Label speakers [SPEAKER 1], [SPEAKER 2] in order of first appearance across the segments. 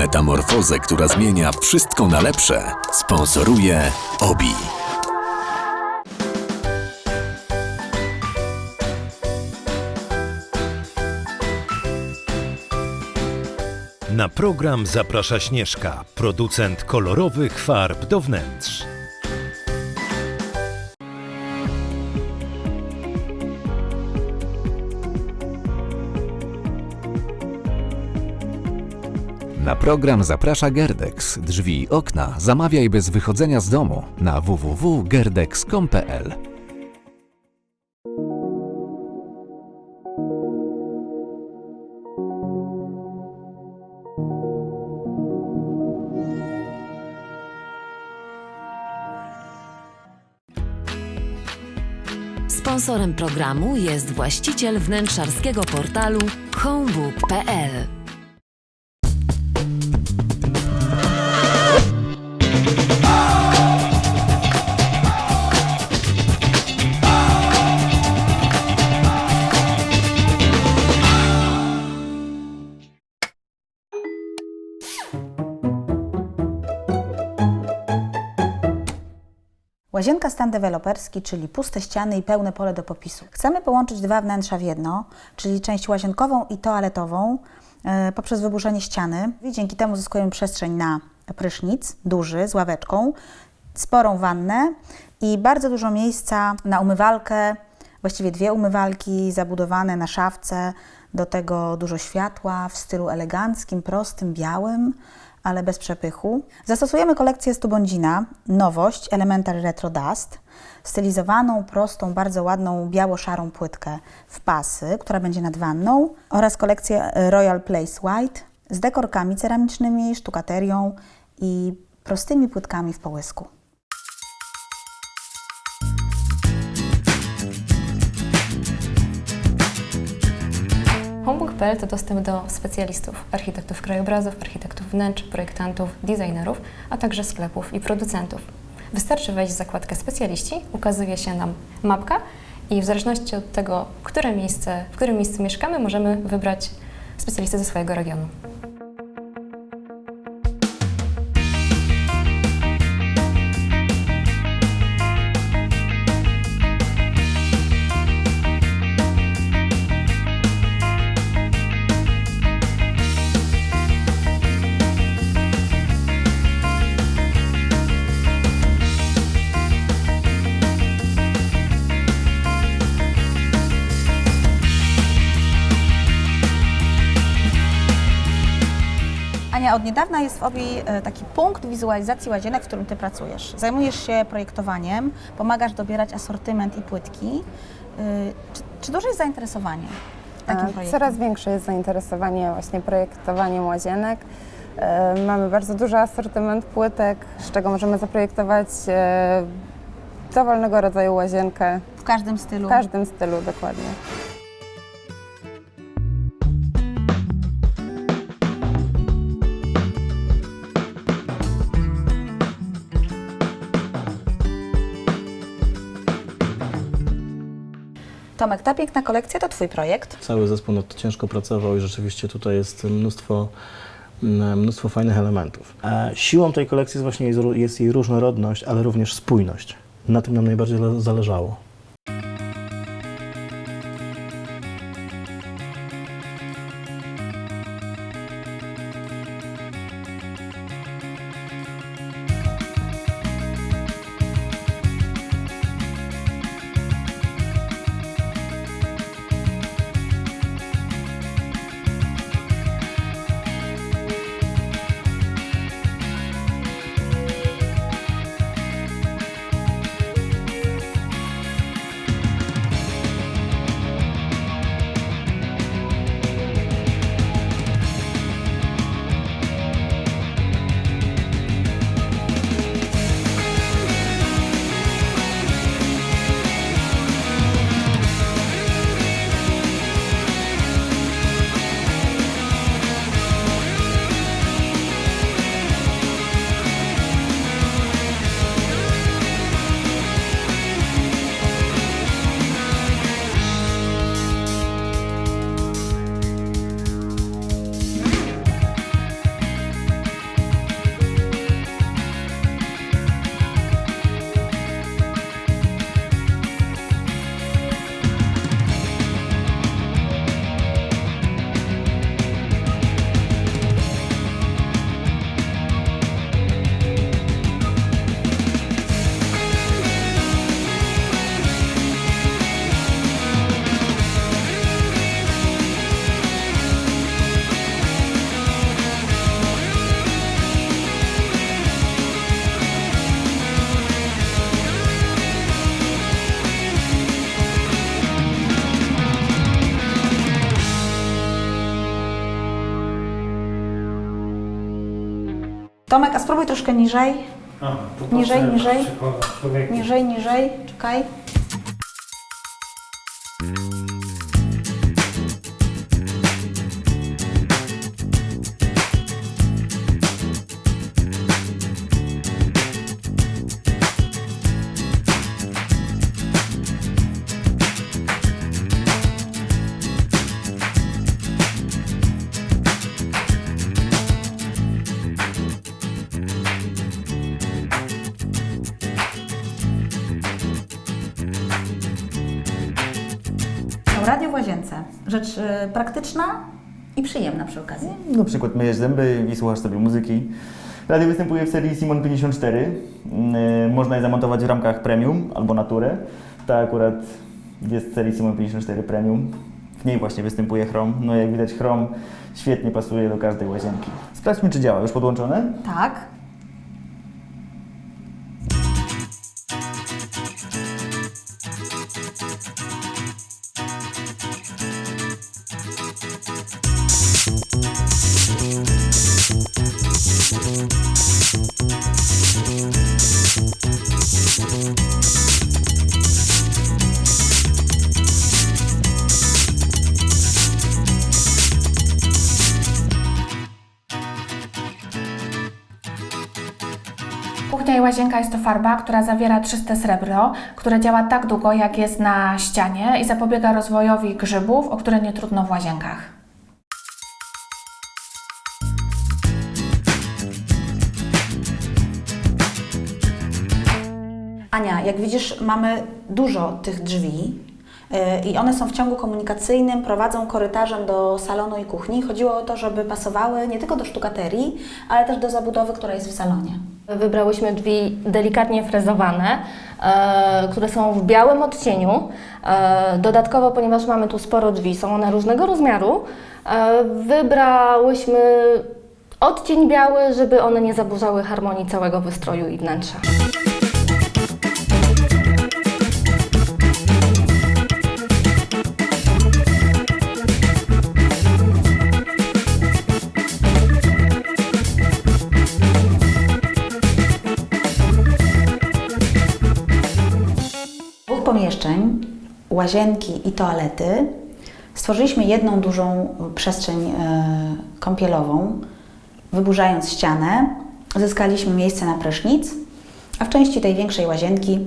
[SPEAKER 1] Metamorfozę, która zmienia wszystko na lepsze, sponsoruje OBI.
[SPEAKER 2] Na program zaprasza Śnieżka, producent kolorowych farb do wnętrz.
[SPEAKER 3] Na program zaprasza Gerdex. Drzwi i okna zamawiaj bez wychodzenia z domu na www.gerdex.com.pl.
[SPEAKER 4] Sponsorem programu jest właściciel wnętrzarskiego portalu homebook.pl.
[SPEAKER 5] Łazienka stan deweloperski, czyli puste ściany i pełne pole do popisu. Chcemy połączyć dwa wnętrza w jedno, czyli część łazienkową i toaletową e, poprzez wyburzenie ściany. I dzięki temu zyskujemy przestrzeń na prysznic duży z ławeczką, sporą wannę i bardzo dużo miejsca na umywalkę, właściwie dwie umywalki zabudowane na szafce, do tego dużo światła w stylu eleganckim, prostym, białym, ale bez przepychu. Zastosujemy kolekcję Stubondzina, nowość Elementary Retro Dust, stylizowaną, prostą, bardzo ładną, biało-szarą płytkę w pasy, która będzie nad wanną oraz kolekcję Royal Place White z dekorkami ceramicznymi, sztukaterią i prostymi płytkami w połysku.
[SPEAKER 6] To dostęp do specjalistów, architektów krajobrazów, architektów wnętrz, projektantów, designerów, a także sklepów i producentów. Wystarczy wejść w zakładkę specjaliści, ukazuje się nam mapka i w zależności od tego, które miejsce, w którym miejscu mieszkamy, możemy wybrać specjalistę ze swojego regionu.
[SPEAKER 5] Od niedawna jest w OBI e, taki punkt wizualizacji łazienek, w którym Ty pracujesz. Zajmujesz się projektowaniem, pomagasz dobierać asortyment i płytki. Y, Czy, czy duże jest zainteresowanie takim
[SPEAKER 7] E,
[SPEAKER 5] projektem?
[SPEAKER 7] Coraz większe jest zainteresowanie właśnie projektowaniem łazienek. E, Mamy bardzo duży asortyment płytek, z czego możemy zaprojektować e, dowolnego rodzaju łazienkę
[SPEAKER 5] W każdym stylu.
[SPEAKER 7] w każdym stylu dokładnie.
[SPEAKER 5] Tomek, ta piękna kolekcja to Twój projekt.
[SPEAKER 8] Cały zespół nad to ciężko pracował i rzeczywiście tutaj jest mnóstwo, mm, mnóstwo fajnych elementów. Siłą tej kolekcji jest właśnie jej, jest jej różnorodność, ale również spójność. Na tym nam najbardziej le- zależało.
[SPEAKER 5] Tomek, a spróbuj troszkę niżej.
[SPEAKER 9] Aha, to
[SPEAKER 5] Niżej,
[SPEAKER 9] patrzę,
[SPEAKER 5] niżej. Niżej, niżej. Czekaj. Radio w łazience. Rzecz y, praktyczna i przyjemna przy okazji.
[SPEAKER 10] Na przykład myjesz zęby i słuchasz sobie muzyki. Radio występuje w serii Simon 54. Yy, Można je zamontować w ramkach premium albo naturę. Ta akurat jest w serii Simon 54 Premium. W niej właśnie występuje chrom. No jak widać chrom świetnie pasuje do każdej łazienki. Sprawdźmy czy działa. Już podłączone?
[SPEAKER 5] Tak.
[SPEAKER 11] I łazienka jest to farba, która zawiera czyste srebro, które działa tak długo, jak jest na ścianie i zapobiega rozwojowi grzybów, o które nie trudno w łazienkach.
[SPEAKER 5] Ania, jak widzisz, mamy dużo tych drzwi y, i one są w ciągu komunikacyjnym, prowadzą korytarzem do salonu i kuchni. Chodziło o to, żeby pasowały nie tylko do sztukaterii, ale też do zabudowy, która jest w salonie.
[SPEAKER 12] Wybrałyśmy drzwi delikatnie frezowane, e, które są w białym odcieniu. E, dodatkowo, ponieważ mamy tu sporo drzwi, są one różnego rozmiaru, e, wybrałyśmy odcień biały, żeby one nie zaburzały harmonii całego wystroju i wnętrza.
[SPEAKER 5] Pomieszczeń, łazienki i toalety, stworzyliśmy jedną dużą przestrzeń e, kąpielową. Wyburzając ścianę, zyskaliśmy miejsce na prysznic, a w części tej większej łazienki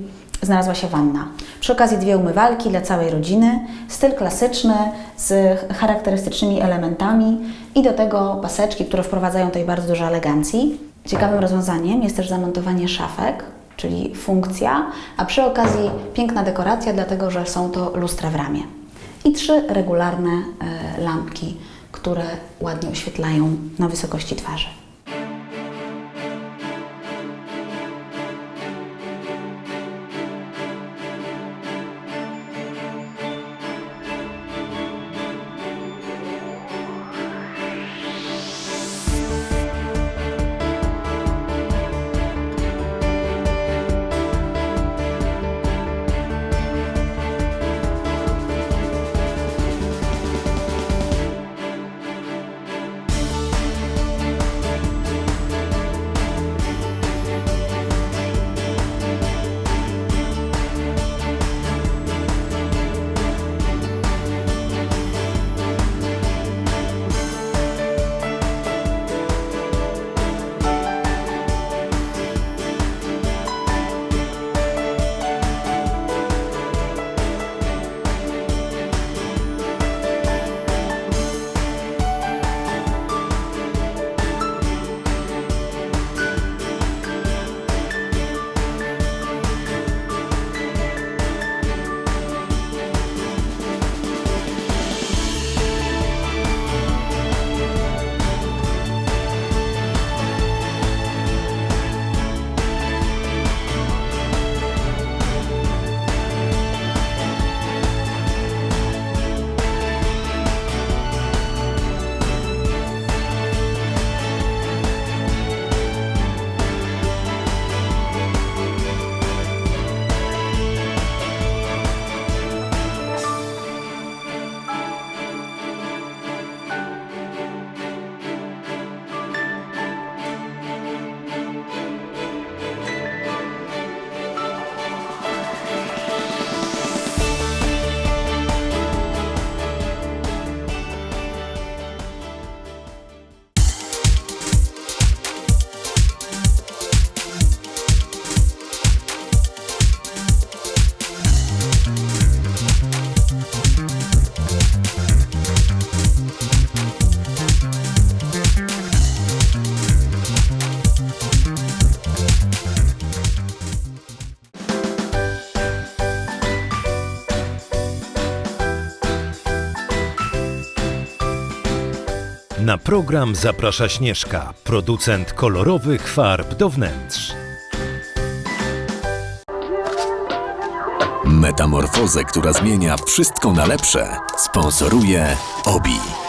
[SPEAKER 5] znalazła się wanna. Przy okazji dwie umywalki dla całej rodziny, styl klasyczny z charakterystycznymi elementami i do tego paseczki, które wprowadzają tutaj bardzo dużo elegancji. Ciekawym rozwiązaniem jest też zamontowanie szafek, czyli funkcja, a przy okazji piękna dekoracja, dlatego że są to lustra w ramie. I trzy regularne e, lampki, które ładnie oświetlają na wysokości twarzy.
[SPEAKER 2] Na program zaprasza Śnieżka, producent kolorowych farb do wnętrz.
[SPEAKER 1] Metamorfozę, która zmienia wszystko na lepsze, sponsoruje OBI.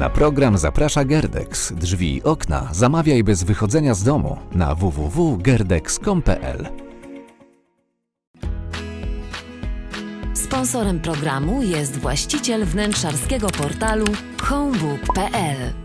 [SPEAKER 3] Na program zaprasza Gerdex. Drzwi i okna zamawiaj bez wychodzenia z domu na www.gerdex.com.pl.
[SPEAKER 4] Sponsorem programu jest właściciel wnętrzarskiego portalu homebook.pl.